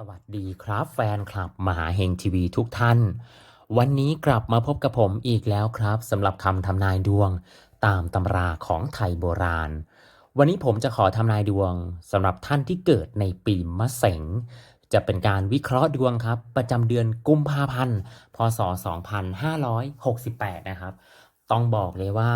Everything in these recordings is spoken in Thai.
สวัสดีครับแฟนคลับมหาเฮงทีวีทุกท่าน วันนี้กลับมาพบกับผมอีกแล้วครับสำหรับคำทำนายดวงตามตำราของไทยโบราณ วันนี้ผมจะขอทำนายดวงสำหรับท่านที่เกิดในปีมะเสงจะเป็นการวิเคราะห์ดวงครับ ประจำเดือนกุมภาพันธ์พศ 2568 นะครับ ต้องบอกเลยว่า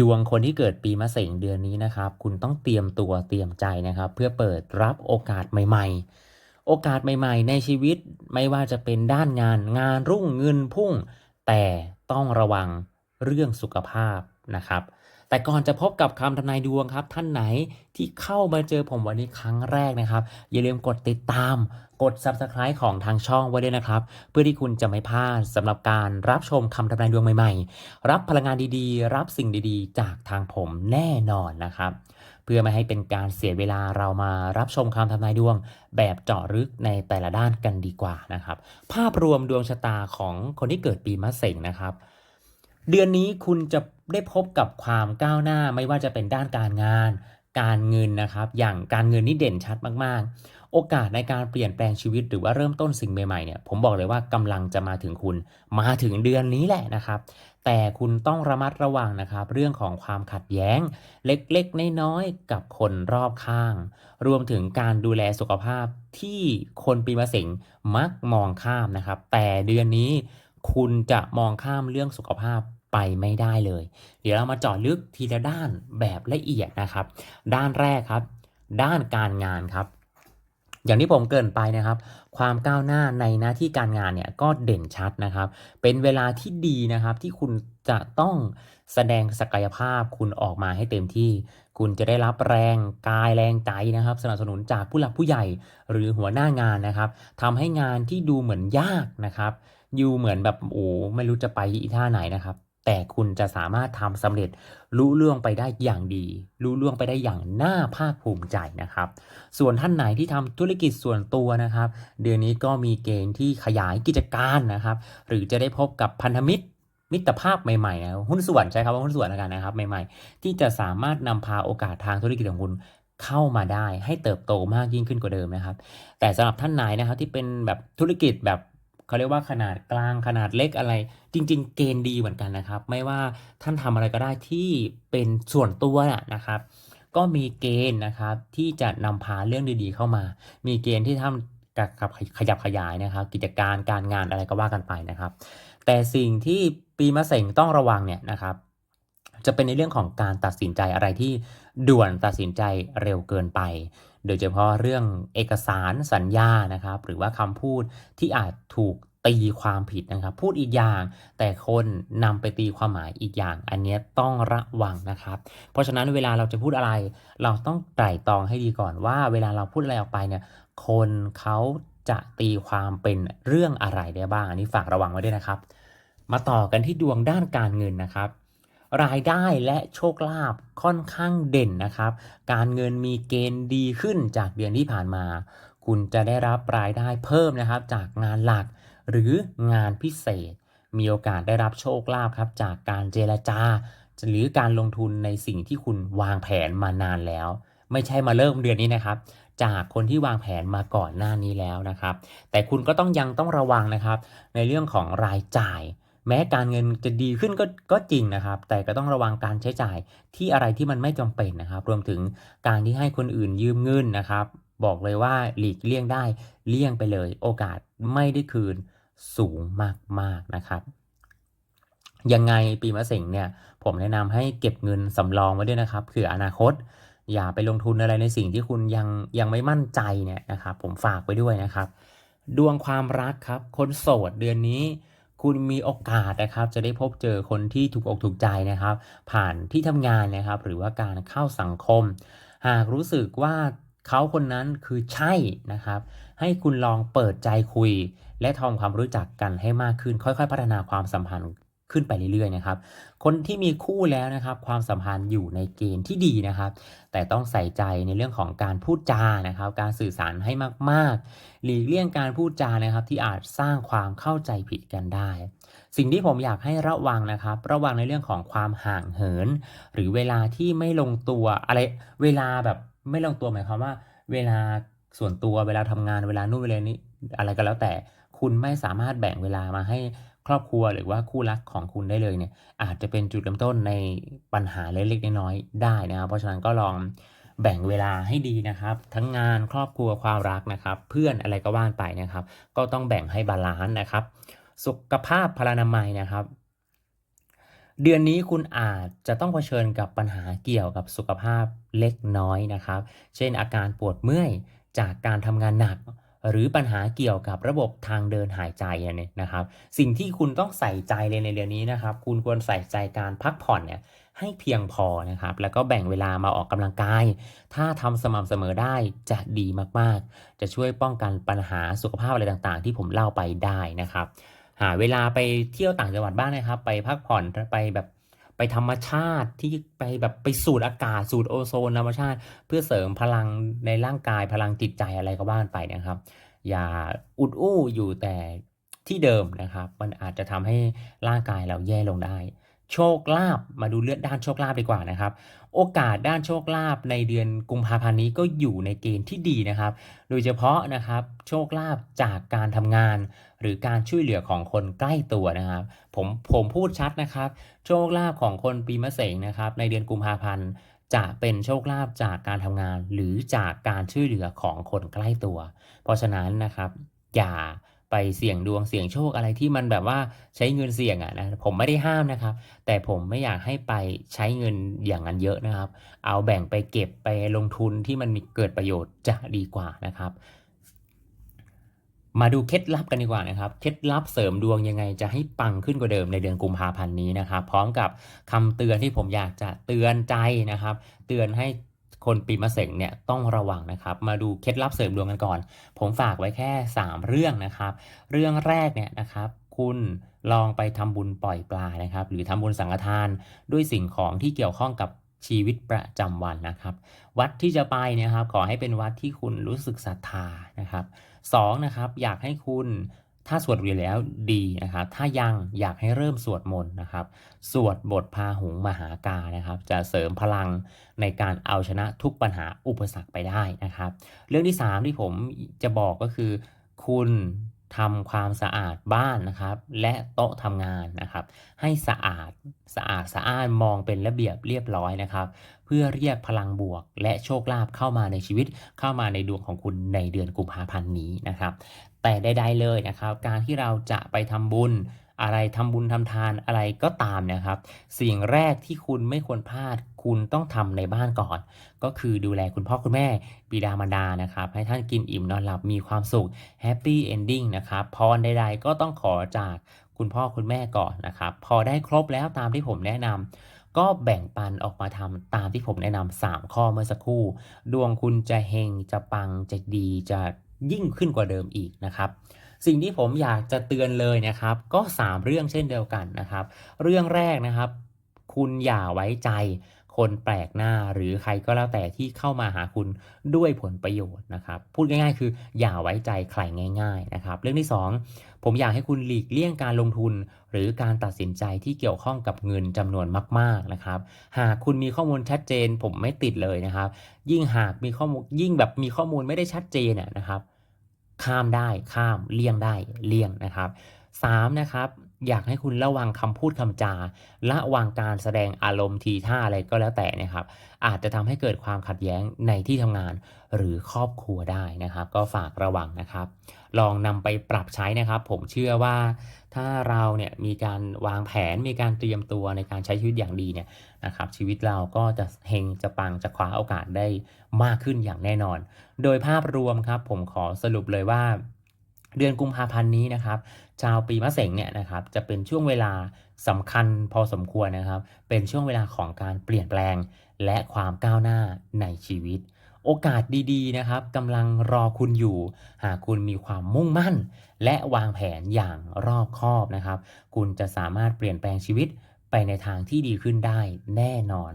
ดวงคนที่เกิดปีมะเสงเดือนนี้นะครับ คุณต้องเตรียมตัวเตรียมใจนะครับ เพื่อเปิดรับโอกาสใหม่ ๆ โอกาสใหม่ ๆ ในชีวิตไม่ว่าจะเป็นด้านงานงานรุ่งเงินพุ่ง แต่ต้องระวังเรื่องสุขภาพนะครับ แต่ก่อนจะพบกับคำทำนายดวงครับ ท่านไหนที่เข้ามาเจอผมวันนี้ครั้งแรกนะครับ อย่าลืมกดติดตาม กด Subscribe ของทางช่องไว้ด้วยนะครับ เพื่อที่คุณจะไม่พลาดสำหรับการรับชมคำทำนายดวงใหม่ ๆ รับพลังงานดีๆ รับสิ่งดีๆ จากทางผมแน่นอนนะครับ พื่อไม่ให้เป็นการเสียเวลาเรามารับชมคำทำนายดวงแบบเจาะลึกในแต่ละด้านกันดีกว่านะครับ ภาพรวมดวงชะตาของคนที่เกิดปีมะเสงนะครับ เดือนนี้คุณจะได้พบกับความก้าวหน้าไม่ว่าจะเป็นด้านการงาน การเงินนะครับ อย่างการเงินนี่เด่นชัดมากๆ โอกาสในการเปลี่ยนแปลงชีวิตหรือว่าเริ่มต้นสิ่งใหม่ๆเนี่ยผมบอกเลยว่ากำลังจะมาถึงคุณมาถึงเดือนนี้แหละนะครับ แต่คุณต้องระมัดระวังนะครับ เรื่องของความขัดแย้ง เล็กๆน้อยๆกับคนรอบข้าง รวมถึงการดูแลสุขภาพที่คนปีมะเสงมักมองข้ามนะครับ แต่เดือนนี้คุณจะมองข้ามเรื่องสุขภาพไปไม่ได้เลย เดี๋ยวเรามาเจาะลึกทีละด้านแบบละเอียดนะครับ ด้านแรกครับ ด้านการงานครับ อย่างที่ผมเกินไปนะครับ ความก้าวหน้าในหน้าที่การงานเนี่ยก็เด่นชัดนะครับ เป็นเวลาที่ดีนะครับที่คุณจะต้องแสดงศักยภาพคุณออกมาให้เต็มที่ คุณจะได้รับแรงกายแรงใจนะครับ สนับสนุนจากผู้หลักผู้ใหญ่หรือหัวหน้างานนะครับทำให้งานที่ดูเหมือนยากนะครับ อยู่เหมือนแบบโอ้ไม่รู้จะไปอีท่าไหนนะครับ แต่คุณจะสามารถทำสำเร็จรู้เรื่องไปได้อย่างดี รู้เรื่องไปได้อย่างน่าภาคภูมิใจนะครับ ส่วนท่านไหนที่ทำธุรกิจส่วนตัวนะครับ เดือนนี้ก็มีเกณฑ์ที่ขยายกิจการนะครับ หรือจะได้พบกับพันธมิตรมิตรภาพใหม่ๆนะหุ้นส่วนใช้คำว่าหุ้นส่วนแล้วกันนะครับ ใหม่ ๆ ที่จะสามารถนำพาโอกาสทางธุรกิจของคุณเข้ามาได้ให้เติบโตมากยิ่งขึ้นกว่าเดิมนะครับ แต่สำหรับท่านไหนนะครับที่เป็นแบบธุรกิจแบบ เขาเรียกว่าขนาดกลางขนาดเล็กอะไร จริง ๆ เกณฑ์ดีเหมือนกันนะครับ ไม่ว่าท่านทำอะไรก็ได้ที่เป็นส่วนตัวนะครับ ก็มีเกณฑ์นะครับที่จะนำพาเรื่องดีๆ เข้ามา มีเกณฑ์ที่ทำกับขยับขยายนะครับ กิจการการงานอะไรก็ว่ากันไปนะครับ แต่สิ่งที่ปีมะเสงต้องระวังเนี่ยนะครับ จะเป็นในเรื่องของการตัดสินใจอะไรที่ด่วนตัดสินใจเร็วเกินไป โดยเฉพาะเรื่องเอกสารสัญญานะครับ หรือว่าคำพูดที่อาจถูกตีความผิดนะครับ พูดอีกอย่าง แต่คนนำไปตีความหมายอีกอย่าง อันนี้ต้องระวังนะครับ เพราะฉะนั้นเวลาเราจะพูดอะไร เราต้องไตร่ตรองให้ดีก่อนว่า เวลาเราพูดอะไรออกไปเนี่ย คนเขาจะตีความเป็นเรื่องอะไรได้บ้าง อันนี้ฝากระวังไว้ด้วยนะครับ มาต่อกันที่ดวงด้านการเงินนะครับ รายได้และโชคลาภค่อนข้างเด่นนะครับ การเงินมีเกณฑ์ดีขึ้นจากเดือนที่ผ่านมา คุณจะได้รับรายได้เพิ่มนะครับ จากงานหลักหรืองานพิเศษ มีโอกาสได้รับโชคลาภครับจากการเจรจา หรือการลงทุนในสิ่งที่คุณวางแผนมานานแล้ว ไม่ใช่มาเริ่มเดือนนี้นะครับ จากคนที่วางแผนมาก่อนหน้านี้แล้วนะครับ แต่คุณก็ต้องยังต้องระวังนะครับ ในเรื่องของรายจ่าย แม้การเงินจะดีขึ้นก็ก็จริงนะครับ แต่ก็ต้องระวังการใช้จ่ายที่อะไรที่มันไม่จำเป็นนะครับ รวมถึงการที่ให้คนอื่นยืมเงินนะครับ บอกเลยว่าหลีกเลี่ยงได้เลี่ยงไปเลย โอกาสไม่ได้คืนสูงมากๆนะครับยังไงปีมะเสงเนี่ยผมแนะนำให้เก็บเงินสำรองไว้ด้วยนะครับเผื่ออนาคต อย่าไปลงทุนอะไรในสิ่งที่คุณยังยังไม่มั่นใจเนี่ยนะครับผมฝากไว้ด้วยนะครับ ดวงความรักครับ คนโสดเดือนนี้ คุณมีโอกาสนะครับจะได้พบเจอคนที่ถูกอกถูกใจนะครับ ผ่านที่ทำงานนะครับ หรือว่าการเข้าสังคม หากรู้สึกว่าเขาคนนั้นคือใช่นะครับ ให้คุณลองเปิดใจคุย และทำความรู้จักกันให้มากขึ้นค่อยๆ พัฒนาความสัมพันธ์ ขึ้นไปเรื่อยๆนะครับ คนที่มีคู่แล้วนะครับ ความสัมพันธ์อยู่ในเกณฑ์ที่ดีนะครับ แต่ต้องใส่ใจในเรื่องของการพูดจานะครับ การสื่อสารให้มากๆ หลีกเลี่ยงการพูดจานะครับ ที่อาจสร้างความเข้าใจผิดกันได้ สิ่งที่ผมอยากให้ระวังนะครับ ระวังในเรื่องของความห่างเหิน หรือเวลาที่ไม่ลงตัวอะไรเวลาแบบไม่ลงตัวหมายความว่า เวลาส่วนตัวเวลาทำงานเวลานู่นเวลานี้อะไรก็แล้วแต่คุณไม่สามารถแบ่งเวลามาให้ ครอบครัวหรือว่าคู่รักของคุณได้เลยเนี่ยอาจจะเป็นจุดเริ่มต้นในปัญหาเล็กๆน้อยๆได้นะครับ เพราะฉะนั้นก็ลองแบ่งเวลาให้ดีนะครับ ทั้งงานครอบครัวความรักนะครับ เพื่อนอะไรก็ว่านไปนะครับ ก็ต้องแบ่งให้บาลานซ์นะครับ สุขภาพพลานามัยนะครับ เดือนนี้คุณอาจจะต้องเผชิญกับปัญหาเกี่ยวกับสุขภาพเล็กน้อยนะครับ เช่นอาการปวดเมื่อยจากการทำงานหนัก หรือปัญหาเกี่ยวกับระบบทางเดินหายใจเนี่ยนะครับ สิ่งที่คุณต้องใส่ใจเลยในเดือนนี้นะครับ คุณควรใส่ใจการพักผ่อนเนี่ยให้เพียงพอนะครับ แล้วก็แบ่งเวลามาออกกำลังกาย ถ้าทำสม่ำเสมอได้จะดีมากๆ จะช่วยป้องกันปัญหาสุขภาพอะไรต่างๆ ที่ผมเล่าไปได้นะครับ หาเวลาไปเที่ยวต่างจังหวัดบ้างนะครับ ไปพักผ่อนไปแบบ ไปธรรมชาติที่ไปแบบไปสูดอากาศสูดโอโซนธรรมชาติ เพื่อเสริมพลังในร่างกายพลังจิตใจอะไรก็ว่านไปนะครับ อย่าอุดอู้อยู่แต่ที่เดิมนะครับ มันอาจจะทำให้ร่างกายเราแย่ลงได้ โชคลาภมาดูเลือดด้านโชคลาภดีกว่านะครับ โอกาสด้านโชคลาภในเดือนกุมภาพันธ์นี้ก็อยู่ในเกณฑ์ที่ดีนะครับ โดยเฉพาะนะครับโชคลาภจากการทำงาน หรือการช่วยเหลือของคนใกล้ตัวนะครับ ผมผมพูดชัดนะครับ โชคลาภของคนปีมะเสงนะครับในเดือนกุมภาพันธ์จะเป็นโชคลาภจากการทำงาน หรือจากการช่วยเหลือของคนใกล้ตัว เพราะฉะนั้นนะครับ อย่า ไปเสี่ยงดวงเสี่ยงโชคอะไรที่มันแบบว่าใช้เงินเสี่ยงอะนะผมไม่ได้ห้ามนะครับ แต่ผมไม่อยากให้ไปใช้เงินอย่างนั้นเยอะนะครับ เอาแบ่งไปเก็บไปลงทุนที่มันมีเกิดประโยชน์จะดีกว่านะครับ มาดูเคล็ดลับกันดีกว่านะครับเคล็ดลับเสริมดวงยังไงจะให้ปังขึ้นกว่าเดิมในเดือนกุมภาพันธ์นี้นะครับ พร้อมกับคำเตือนที่ผมอยากจะเตือนใจนะครับ เตือนให้ คนปีมะเสงเนี่ยต้องระวังนะครับ มาดูเคล็ดลับเสริมดวงกันก่อน ผมฝากไว้แค่ 3 เรื่องนะครับ เรื่องแรกเนี่ยนะครับคุณลองไปทำบุญปล่อยปลานะครับ หรือทำบุญสังฆทานด้วยสิ่งของที่เกี่ยวข้องกับชีวิตประจำวันนะครับ วัดที่จะไปเนะครับขอให้เป็นวัดที่คุณรู้สึกศรัทธานะครับสองนะครับอยากให้คุณ ถ้าสวดอยู่แล้วดีนะครับ ถ้ายังอยากให้เริ่มสวดมนต์นะครับ สวดบทพาหุงมหากานะครับ จะเสริมพลังในการเอาชนะทุกปัญหาอุปสรรคไปได้นะครับ เรื่องที่ 3 ที่ผมจะบอกก็คือ คุณทำความสะอาดบ้านนะครับ และโต๊ะทำงานนะครับ ให้สะอาดสะอาดสะอ้านมองเป็นระเบียบเรียบร้อยนะครับ เพื่อเรียกพลังบวก และโชคลาภเข้ามาในชีวิตเข้ามาในดวงของคุณในเดือนกุมภาพันธ์นี้นะครับ แต่ใดๆเลยนะครับ การที่เราจะไปทำบุญอะไรทำบุญทำทานอะไรก็ตามนะครับ สิ่งแรกที่คุณไม่ควรพลาด คุณต้องทำในบ้านก่อน ก็คือดูแลคุณพ่อคุณแม่บิดามารดานะครับ ให้ท่านกินอิ่มนอนหลับมีความสุขแฮปปี้เอนดิ้งนะครับพรใด ๆ ก็ต้องขอจากคุณพ่อคุณแม่ก่อนนะครับ พอได้ครบแล้วตามที่ผมแนะนำก็แบ่งปันออกมาทำตามที่ผมแนะนำ3ข้อเมื่อสักครู่ ดวงคุณจะเฮงจะปังจะดีจะ ยิ่งขึ้นกว่าเดิมอีกนะครับสิ่งที่ผมอยากจะเตือนเลยนะครับ ก็ 3 เรื่องเช่นเดียวกันนะครับ เรื่องแรกนะครับ คุณอย่าไว้ใจคนแปลกหน้าหรือใครก็แล้วแต่ที่เข้ามาหาคุณด้วยผลประโยชน์นะครับ พูดง่ายๆ คืออย่าไว้ใจใครง่าย ๆนะครับ เรื่องที่ 2 ผมอยากให้คุณหลีกเลี่ยงการลงทุน หรือการตัดสินใจที่เกี่ยวข้องกับเงินจำนวนมาก ๆนะครับ หากคุณมีข้อมูลชัดเจน ผมไม่ติดเลยนะครับ ยิ่งหากมีข้อมูลยิ่งแบบมีข้อมูลไม่ได้ชัดเจนน่ะนะครับ ข้ามได้ข้ามเลี่ยงได้เลี่ยงนะครับสามนะครับ อยากให้คุณระวังคำพูดคำจา ระวังการแสดงอารมณ์ทีท่าอะไรก็แล้วแต่นะครับ อาจจะทำให้เกิดความขัดแย้งในที่ทำงานหรือครอบครัวได้นะครับ ก็ฝากระวังนะครับ ลองนำไปปรับใช้นะครับ ผมเชื่อว่าถ้าเราเนี่ยมีการวางแผนมีการเตรียมตัวในการใช้ชีวิตอย่างดีเนี่ยนะครับ ชีวิตเราก็จะเฮงจะปังจะคว้าโอกาสได้มากขึ้นอย่างแน่นอน โดยภาพรวมครับ ผมขอสรุปเลยว่า เดือนกุมภาพันธ์นี้นะครับชาวปีมะเสงเนี่ยนะครับจะเป็นช่วงเวลาสำคัญพอสมควรนะครับ เป็นช่วงเวลาของการเปลี่ยนแปลง และความก้าวหน้าในชีวิต โอกาสดีๆนะครับกำลังรอคุณอยู่ หากคุณมีความมุ่งมั่น และวางแผนอย่างรอบคอบนะครับ คุณจะสามารถเปลี่ยนแปลงชีวิตไปในทางที่ดีขึ้นได้แน่นอน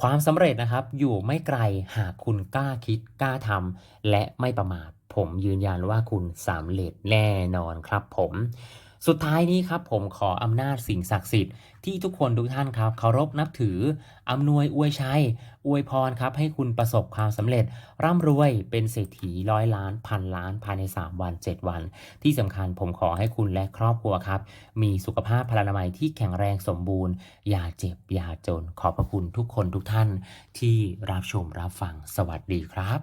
ความสำเร็จนะครับอยู่ไม่ไกลหากคุณกล้าคิดกล้าทำและไม่ประมาท ผมยืนยันว่าคุณสำเร็จแน่นอนครับผมสุดท้ายนี้ครับผมขออำนาจสิ่งศักดิ์สิทธิ์ที่ทุกคนทุกท่านครับเคารพนับถืออำนวยอวยชัยอวยพรครับให้คุณประสบความสำเร็จ ร่ำรวยเป็นเศรษฐีร้อยล้านพันล้านภายใน 3 วัน 7 วัน ที่สำคัญผมขอให้คุณและครอบครัวครับ มีสุขภาพพลานามัยที่แข็งแรงสมบูรณ์ อย่าเจ็บ อย่าจนขอบพระคุณทุกคนทุกท่านที่รับชมรับฟังสวัสดีครับ